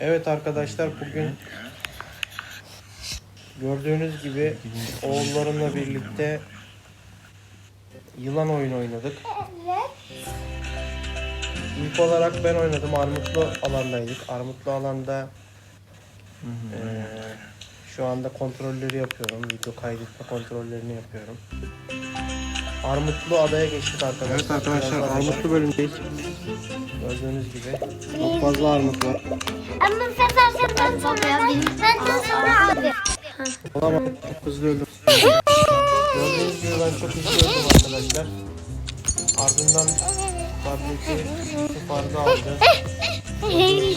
Evet arkadaşlar bugün gördüğünüz gibi oğullarımla birlikte yılan oyunu oynadık. İlk olarak ben oynadım. Armutlu alandaydık. Armutlu alanda eee, şu anda kontrolleri yapıyorum. Video kaydetme kontrollerini yapıyorum. Armutlu adaya geçtik arkadaşlar. Evet arkadaşlar Birazdan armutlu bölümdeyiz. Gördüğünüz gibi. Çok fazla armut var. Ama sen senden sonra benden sonra abi. Olamadım. Çok hızlı öldüm. Gördüğünüz gibi ben çok hızlı öldüm arkadaşlar. Ardından tableti Yusuf Arda aldı.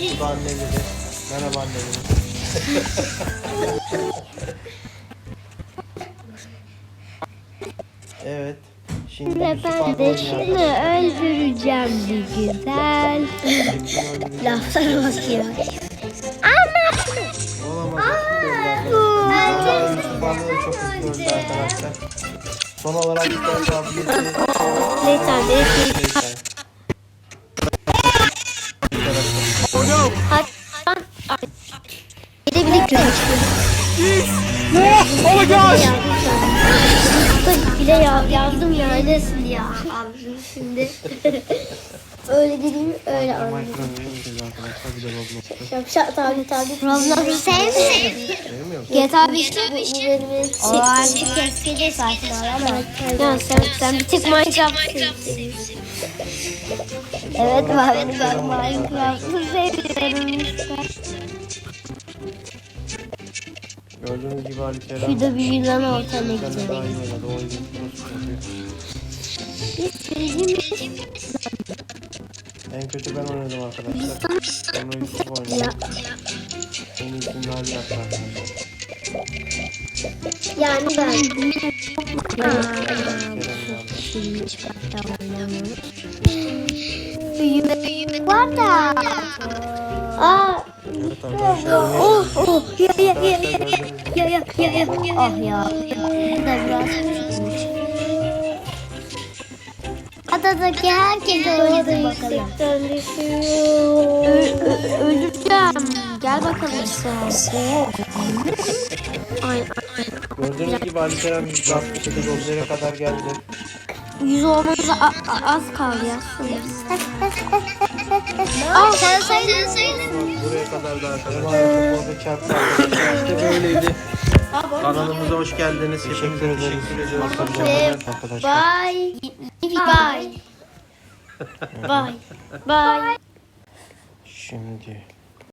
Yusuf anne dedi. Merhaba anne dedi. evet. Şimdi Ve ben de şunu öldüreceğim bir güzel. Laflar basıyor. Ama Olamaz. Son olarak bir tane tane Neyse. bir birlikte Oh my gosh! Bile ya, yazdım ya öylesin ya. Abi şimdi. Öyle dediğimi öyle de Roblox'ta. Şapşat tabi tabi. Roblox'u sevmiyorum. GTA 5'te bu, benim O artık eskidi zaten ama. Ya sen, sen bir tek Minecraft seviyorsun. Evet ben, Minecraft'ı seviyorum. Gördüğünüz gibi Ali Kerem Şurada bir yılan daha gidiyor. En kötü ben oynadım arkadaşlar. Sonra Yusuf oynadı. En iyisini Ali yaptı arkadaşlar. Yani ben. Yandı. Büyüme var da. Aa. Arkadaşlar. Oh oh ya ya ya ya ya ya ya ya ah ya. Bu da biraz küçükmüş. Adadaki herkese öldü bakalım. Gel bakalım sen. Ay, Gördüğünüz gibi Ali Kerem rastgele gözlere kadar geldi. yüz olmanıza a- a- az kaldı ya. Al sen söyle. Buraya kadar da arkadaşlar. Çok fazla çarptı arkadaşlar. İşte böyleydi. Kanalımıza hoş geldiniz. Teşekkür ederiz. Arkadaşlar. Bye. Bye. Bye. Bye. Şimdi